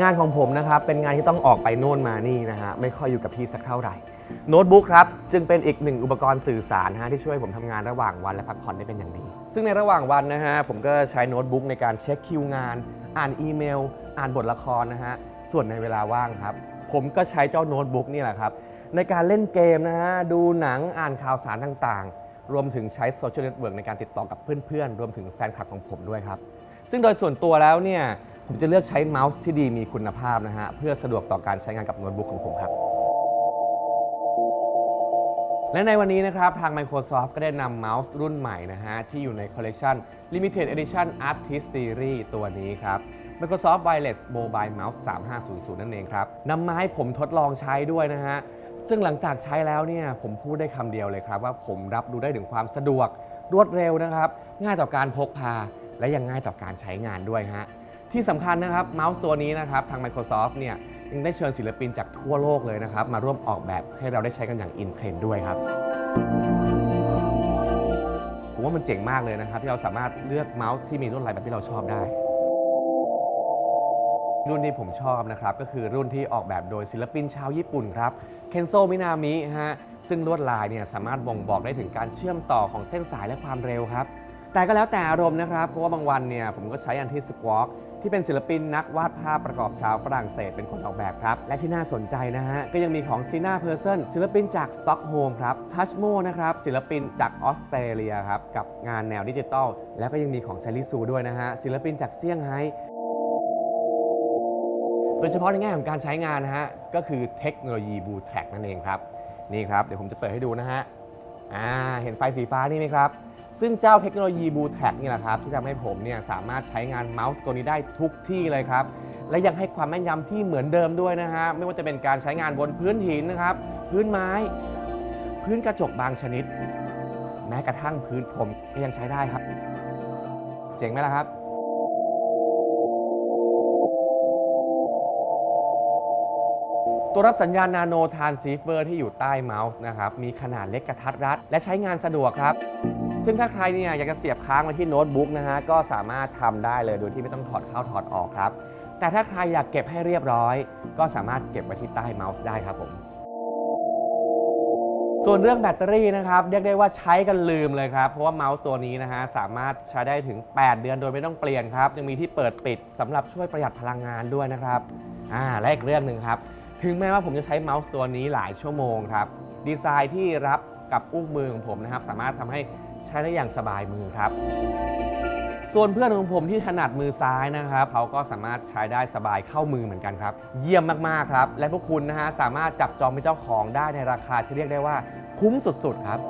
งานของผมนะครับเป็นงานที่ต้องออกไปโน่นมานี่นะฮะไม่ค่อยอยู่กับที่สักเท่าไหร่โน้ตบุ๊กครับจึงเป็นอีกหนึ่งอุปกรณ์สื่อสารนะฮะที่ช่วยผมทำงานระหว่างวันและพักผ่อนได้เป็นอย่างดี ซึ่งในระหว่างวันนะฮะผมก็ใช้โน้ตบุ๊กในการเช็คคิวงาน อ่านอีเมล อ่านบทละครนะฮะส่วนในเวลาว่างครับ ผมก็ใช้เจ้าโน้ตบุ๊กนี่แหละครับในการเล่นเกมนะฮะดูหนังอ่านข่าวสารต่างๆ รวมถึงใช้โซเชียลเน็ตเวิร์กในการติดต่อกับเพื่อนๆ รวมถึงแฟนคลับของผมด้วยครับ ซึ่งโดยส่วนตัวแล้วเนี่ย ผมจะเลือกใช้เมาส์ที่ดีมีคุณภาพนะฮะเพื่อสะดวกต่อการใช้งานกับโน้ตบุ๊กของผมครับ และในวันนี้นะครับ ทาง Microsoft ก็ได้นำเมาส์รุ่นใหม่นะฮะ ที่อยู่ในคอลเล t ชัน Limited Edition Artist Series ตัวนี้ครับ Microsoft Wireless Mobile Mouse 3500 นั่นเองครับนำมาให้ผมทดลองใช้ด้วยนะฮะ ซึ่งหลังจากใช้แล้วเนี่ยผมพูดได้คำเดียวเลยครับ ว่าผมรับรู้ได้ถึงความสะดวก รวดเร็วนะครับ ง่ายต่อการพกพา และยังง่ายต่อการใช้งานด้วยฮะ ที่สำคัญนะครับเมาส์ตัวนี้นะครับทาง Microsoft เนี่ยยังได้เชิญศิลปินจากทั่วโลกเลยนะครับ มาร่วมออกแบบให้เราได้ใช้กันอย่างอินเทรนด์ด้วยครับผมว่ามันเจ๋งมากเลยนะครับ ที่เราสามารถเลือกเมาส์ที่มีลวดลายแบบที่เราชอบได้ รุ่นที่ผมชอบนะครับ ก็คือรุ่นที่ออกแบบโดยศิลปินชาวญี่ปุ่นครับเคนโซมินามิฮะซึ่งลวดลายเนี่ยสามารถบ่งบอกได้ถึงการเชื่อมต่อของเส้นสายและความเร็วครับ แต่ก็แล้วแต่อารมณ์นะครับ เพราะว่าบางวันเนี่ยผมก็ใช้อันที่สควอ k ที่เป็นศิลปินนักวาดภาพประกอบชาวฝรั่งเศสเป็นคนออกแบบครับ และที่น่าสนใจนะฮะ ก็ยังมีของซีนาเพอร์เซนศิลปินจากสต็อกโฮล์มครับทัชโมนะครับ ศิลปินจากออสเตรเลียครับ กับงานแนวดิจิตอลแล้วก็ยังมีของแซลลี่ซูด้วยนะฮะ ศิลปินจากเซี่ยงไฮ้โดยเฉพาะในแง่ของการใช้งานนะฮะ ก็คือเทคโนโลยีบูแทร็กนั่นเองครับนี่ครับเดี๋ยวผมจะเปิดให้ดูนะฮะอ่าเห็นไฟสีฟ้านี่ไหมครับ ซึ่งเจ้าเทคโนโลยีบูแท็กนี่แหละครับที่ทำให้ผมเนี่ยสามารถใช้งานเมาส์ตัวนี้ได้ทุกที่เลยครับ และยังให้ความแม่นยำที่เหมือนเดิมด้วยนะฮะไม่ว่าจะเป็นการใช้งานบนพื้นหินนะครับ พื้นไม้ พื้นกระจกบางชนิด แม้กระทั่งพื้นผมก็ยังใช้ได้ครับ เจ๋งไหมล่ะครับ ตัวรับสัญญาณนาโนทรานซีเวอร์ที่อยู่ใต้เมาส์นะครับ มีขนาดเล็กกระทัดรัด และใช้งานสะดวกครับ ซึ่งถ้าใครเนี่ยอยากจะเสียบค้างไว้ที่โน้ตบุ๊กนะฮะ ก็สามารถทำได้เลยโดยที่ไม่ต้องถอดเข้าถอดออกครับ แต่ถ้าใครอยากเก็บให้เรียบร้อย ก็สามารถเก็บไว้ที่ใต้เมาส์ได้ครับผมส่วนเรื่องแบตเตอรี่นะครับเรียกได้ว่าใช้กันลืมเลยครับเพราะว่าเมาส์ตัวนี้นะฮะสามารถใช้ได้ถึง 8 เดือนโดยไม่ต้องเปลี่ยนครับยังมีที่เปิดปิดสำหรับช่วยประหยัดพลังงานด้วยนะครับอ่าและอีกเรื่องหนึ่งครับ ถึงแม้ว่าผมจะใช้เมาส์ตัวนี้หลายชั่วโมงครับ ดีไซน์ที่รับกับอุ้งมือของผมนะครับ สามารถทำให้ใช้ได้อย่างสบายมือครับ ส่วนเพื่อนของผมที่ถนัดมือซ้ายนะครับเขาก็สามารถใช้ได้สบายเข้ามือเหมือนกันครับ เยี่ยมมากๆครับ และพวกคุณนะฮะสามารถจับจองเป็นเจ้าของได้ในราคาที่เรียกได้ว่าคุ้มสุดๆครับ